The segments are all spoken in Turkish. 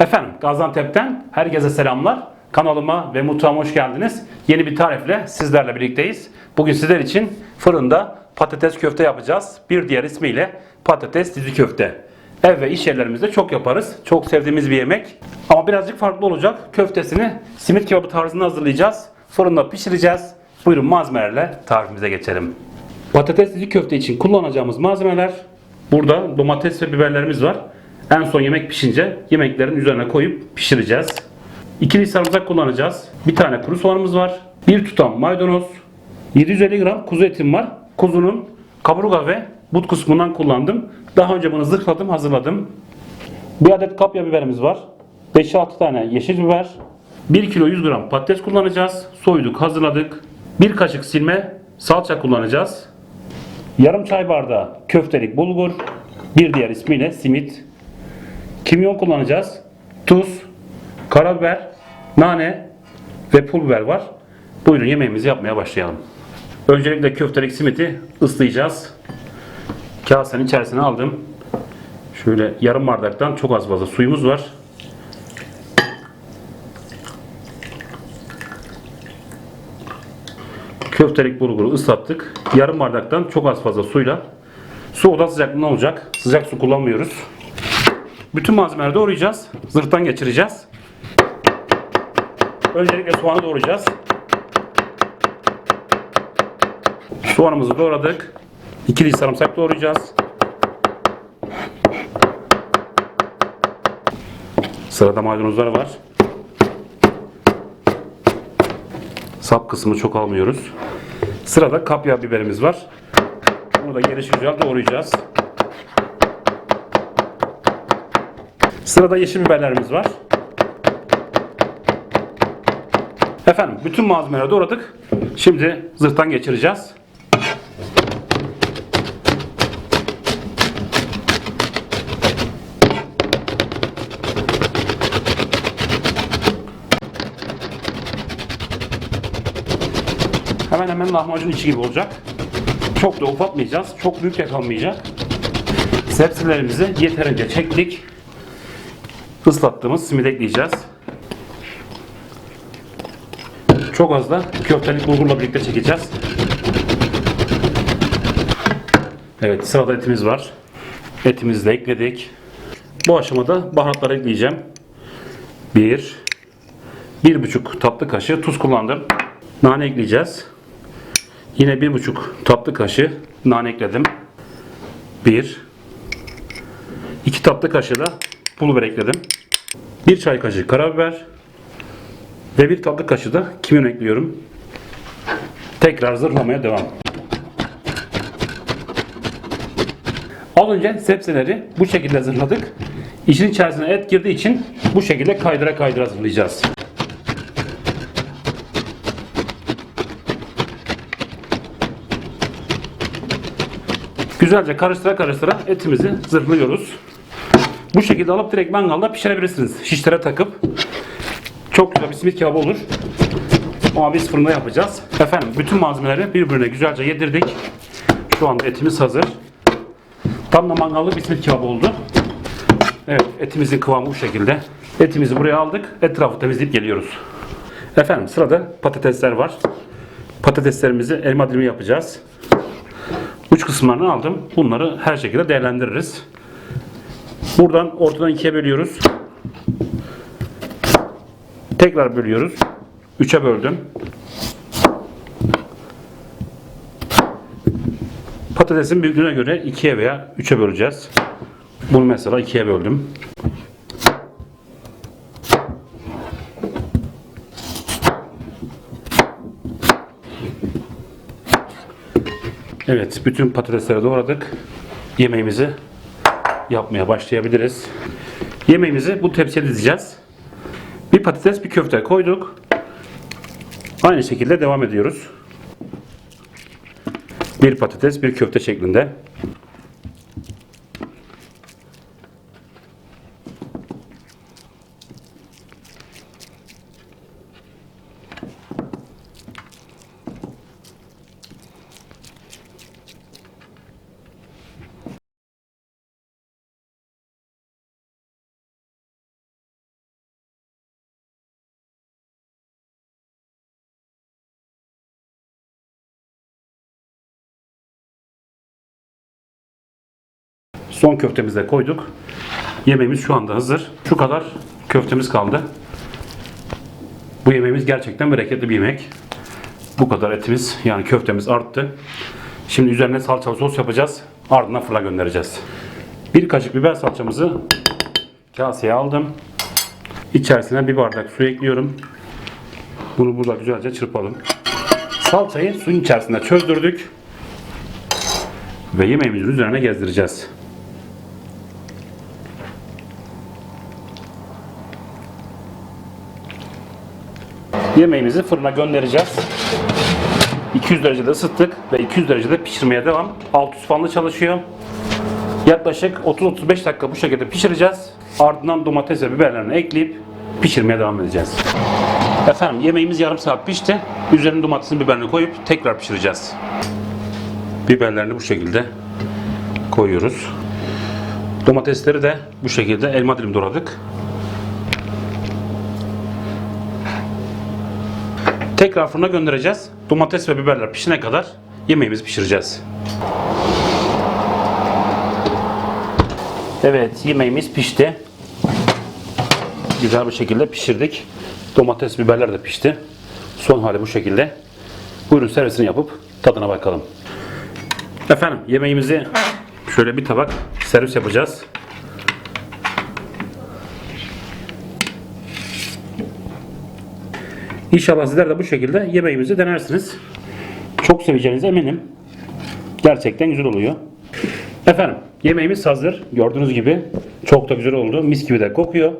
Efendim Gaziantep'ten herkese selamlar. Kanalıma ve mutfağıma hoş geldiniz. Yeni bir tarifle sizlerle birlikteyiz. Bugün sizler için fırında patates köfte yapacağız. Bir diğer ismiyle patates dizi köfte. Ev ve iş yerlerimizde çok yaparız. Çok sevdiğimiz bir yemek. Ama birazcık farklı olacak. Köftesini simit kebabı tarzında hazırlayacağız. Fırında pişireceğiz. Buyurun malzemelerle tarifimize geçelim. Patates dizi köfte için kullanacağımız malzemeler burada domates ve biberlerimiz var. En son yemek pişince yemeklerin üzerine koyup pişireceğiz. İkili sarımsak kullanacağız. Bir tane kuru soğanımız var. Bir tutam maydanoz. 750 gram kuzu etim var. Kuzunun kaburga ve but kısmından kullandım. Daha önce bunu zırhladım, hazırladım. Bir adet kapya biberimiz var. 5-6 tane yeşil biber. 1 kilo 100 gram patates kullanacağız. Soyduk, hazırladık. 1 kaşık silme salça kullanacağız. Yarım çay bardağı köftelik bulgur. Bir diğer ismiyle simit. Kimyon kullanacağız. Tuz, karabiber, nane ve pul biber var. Buyurun yemeğimizi yapmaya başlayalım. Öncelikle köftelik simiti ıslayacağız. Kasenin içerisine aldım. Şöyle yarım bardaktan çok az fazla suyumuz var. Köftelik bulguru ıslattık. Yarım bardaktan çok az fazla suyla. Su oda sıcaklığında olacak. Sıcak su kullanmıyoruz. Bütün malzemeleri doğrayacağız. Zırhtan geçireceğiz. Öncelikle soğanı doğrayacağız. Soğanımızı doğradık. İkili sarımsak doğrayacağız. Sırada maydanozlar var. Sap kısmını çok almıyoruz. Sırada kapya biberimiz var. Bunu da geniş güzel doğrayacağız. Sırada yeşil biberlerimiz var. Efendim bütün malzemeleri doğradık. Şimdi zırhtan geçireceğiz. Hemen hemen lahmacun içi gibi olacak. Çok da ufaltmayacağız. Çok büyük de kalmayacak. Sebzelerimizi yeterince çektik. Islattığımız simit ekleyeceğiz. Çok az da köftelik bulgurla birlikte çekeceğiz. Evet sırada etimiz var. Etimizi de ekledik. Bu aşamada baharatları ekleyeceğim. Bir, bir buçuk tatlı kaşığı tuz kullandım. Nane ekleyeceğiz. Yine bir buçuk tatlı kaşığı nane ekledim. Bir, iki tatlı kaşığı da pul ekledim. Bir çay kaşığı karabiber ve bir tatlı kaşığı da kimyon ekliyorum. Tekrar zırhlamaya devam. Az önce sebzeleri bu şekilde zırhladık. İşin içerisine et girdiği için bu şekilde kaydıra kaydıra hazırlayacağız. Güzelce karıştıra karıştıra etimizi zırhlıyoruz. Bu şekilde alıp direkt mangalda pişirebilirsiniz. Şişlere takıp çok güzel bir simit kebabı olur. Ama biz fırında yapacağız. Efendim bütün malzemeleri birbirine güzelce yedirdik. Şu anda etimiz hazır. Tam da mangallı bir simit kebabı oldu. Evet etimizin kıvamı bu şekilde. Etimizi buraya aldık. Etrafı temizleyip geliyoruz. Efendim sırada patatesler var. Patateslerimizi elma dilimi yapacağız. Uç kısımlarını aldım. Bunları her şekilde değerlendiririz. Buradan ortadan ikiye bölüyoruz. Tekrar bölüyoruz. Üçe böldüm. Patatesin büyüklüğüne göre ikiye veya üçe böleceğiz. Bunu mesela ikiye böldüm. Evet, bütün patatesleri doğradık. Yemeğimizi yapmaya başlayabiliriz. Yemeğimizi bu tepsiye dizeceğiz. Bir patates, bir köfte koyduk. Aynı şekilde devam ediyoruz. Bir patates, bir köfte şeklinde. Son köftemizi de koyduk. Yemeğimiz şu anda hazır. Şu kadar köftemiz kaldı. Bu yemeğimiz gerçekten bereketli bir yemek. Bu kadar etimiz yani köftemiz arttı. Şimdi üzerine salçalı sos yapacağız. Ardından fırına göndereceğiz. Bir kaşık biber salçamızı kaseye aldım. İçerisine bir bardak su ekliyorum. Bunu burada güzelce çırpalım. Salçayı suyun içerisinde çözdürdük. Ve yemeğimizin üzerine gezdireceğiz. Yemeğimizi fırına göndereceğiz. 200 derecede ısıttık ve 200 derecede pişirmeye devam. Alt üst fanlı çalışıyor. Yaklaşık 30-35 dakika bu şekilde pişireceğiz. Ardından domates ve biberlerini ekleyip pişirmeye devam edeceğiz. Efendim yemeğimiz yarım saat pişti. Üzerine domatesin biberini koyup tekrar pişireceğiz. Biberlerini bu şekilde koyuyoruz. Domatesleri de bu şekilde elma dilim doğradık. Tekrar fırına göndereceğiz. Domates ve biberler pişene kadar yemeğimizi pişireceğiz. Evet yemeğimiz pişti. Güzel bir şekilde pişirdik. Domates, biberler de pişti. Son hali bu şekilde. Buyurun servisini yapıp tadına bakalım. Efendim yemeğimizi şöyle bir tabak servis yapacağız. İnşallah sizler de bu şekilde yemeğimizi denersiniz. Çok seveceğinize eminim. Gerçekten güzel oluyor. Efendim yemeğimiz hazır. Gördüğünüz gibi çok da güzel oldu. Mis gibi de kokuyor.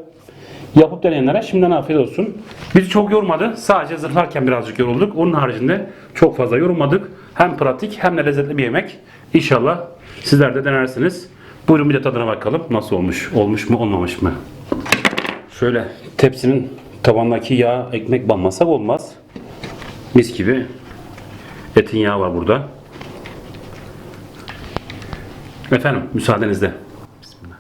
Yapıp deneyenlere şimdiden afiyet olsun. Bizi çok yormadı. Sadece zırhlarken birazcık yorulduk. Onun haricinde çok fazla yorulmadık. Hem pratik hem de lezzetli bir yemek. İnşallah sizler de denersiniz. Buyurun bir de tadına bakalım. Nasıl olmuş? Olmuş mu olmamış mı? Şöyle tepsinin tabandaki yağ ekmek banmasak olmaz. Mis gibi etin yağı var burada. Efendim müsaadenizle. Bismillah.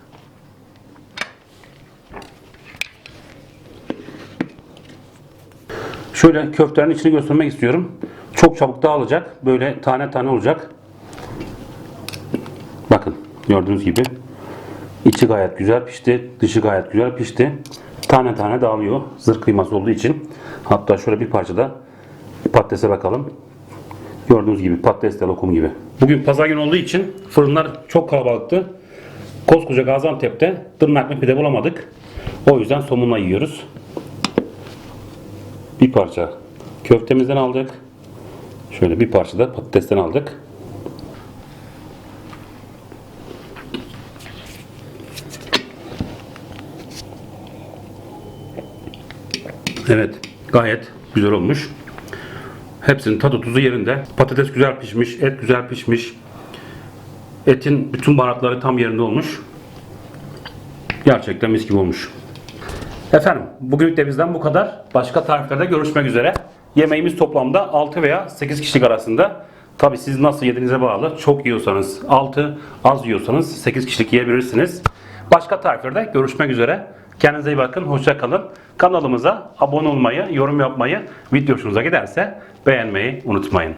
Şöyle köftelerin içini göstermek istiyorum. Çok çabuk dağılacak. Böyle tane tane olacak. Bakın gördüğünüz gibi. İçi gayet güzel pişti. Dışı gayet güzel pişti. Tane tane dağılıyor. Zırh kıyması olduğu için. Hatta şöyle bir parça da patatese bakalım. Gördüğünüz gibi patates de lokum gibi. Bugün pazar günü olduğu için fırınlar çok kalabalıktı. Koskoca Gaziantep'te tırnaklı pide bulamadık. O yüzden somunla yiyoruz. Bir parça köftemizden aldık. Şöyle bir parça da patatesten aldık. Evet, gayet güzel olmuş. Hepsinin tadı tuzu yerinde. Patates güzel pişmiş, et güzel pişmiş. Etin bütün baharatları tam yerinde olmuş. Gerçekten mis gibi olmuş. Efendim, bugünlük de bizden bu kadar. Başka tariflerde görüşmek üzere. Yemeğimiz toplamda 6 veya 8 kişilik arasında. Tabi siz nasıl yediğinize bağlı. Çok yiyorsanız 6, az yiyorsanız 8 kişilik yiyebilirsiniz. Başka tariflerde görüşmek üzere. Kendinize iyi bakın, hoşça kalın. Kanalımıza abone olmayı, yorum yapmayı, video hoşunuza giderse beğenmeyi unutmayın.